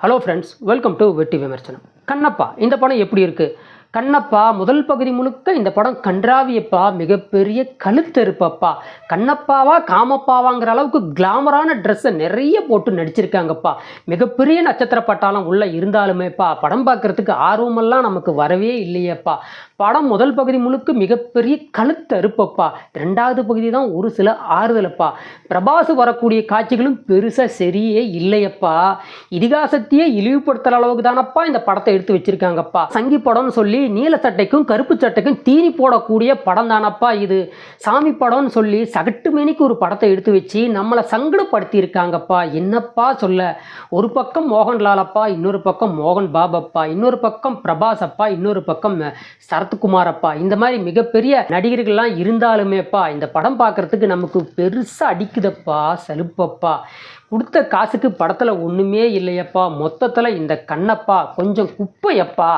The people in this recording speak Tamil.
ஹலோ ஃப்ரெண்ட்ஸ் வெல்கம் டு வெட்டி விமர்சனம் கண்ணப்பா இந்த படம் எப்படி இருக்குது கண்ணப்பா முதல் பகுதி முழுக்க இந்த படம் கன்றாவியப்பா மிகப்பெரிய கழுத்தெருப்பப்பா கண்ணப்பாவா காமப்பாவாங்கிற அளவுக்கு கிளாமரான ட்ரெஸ்ஸை நிறைய போட்டு நடிச்சிருக்காங்கப்பா. மிகப்பெரிய நட்சத்திர பட்டாளம் உள்ளே இருந்தாலுமேப்பா படம் பார்க்குறதுக்கு ஆர்வமெல்லாம் நமக்கு வரவே இல்லையேப்பா. படம் முதல் பகுதி முழுக்க மிகப்பெரிய கழுத்தறுப்பப்பா. ரெண்டாவது பகுதி தான் ஒரு சில ஆறுதலப்பா. பிரபாசு வரக்கூடிய காட்சிகளும் பெருசாக சரியே இல்லையப்பா. இதிகாசத்தையே இழிவுபடுத்துகிற அளவுக்கு தானப்பா இந்த படத்தை எடுத்து வச்சிருக்காங்கப்பா. சங்கி படம்னு சொல்லி நீல சட்டைக்கும் கருப்பு சட்டைக்கும் தீனி போடக்கூடிய படம் தானப்பா இது. சாமி படம்னு சொல்லி சகட்டு மேனிக்கு ஒரு படத்தை எடுத்து வச்சு நம்மளை சங்கடப்படுத்தி இருக்காங்கப்பா என்னப்பா சொல்ல? ஒரு பக்கம் மோகன்லாலப்பா இன்னொரு பக்கம் மோகன் பாபப்பா இன்னொரு பக்கம் பிரபாஸ் அப்பா இன்னொரு பக்கம் சரத்குமார் அப்பா இந்த மாதிரி மிகப்பெரிய நடிகர்கள்லாம் இருந்தாலுமேப்பா இந்த படம் பார்க்குறதுக்கு நமக்கு பெருசாக அடிக்குதப்பா சலுப்பப்பா. கொடுத்த காசுக்கு படத்தில் ஒன்றுமே இல்லையப்பா. மொத்தத்தில் இந்த கண்ணப்பா கொஞ்சம் குப்பையப்பா.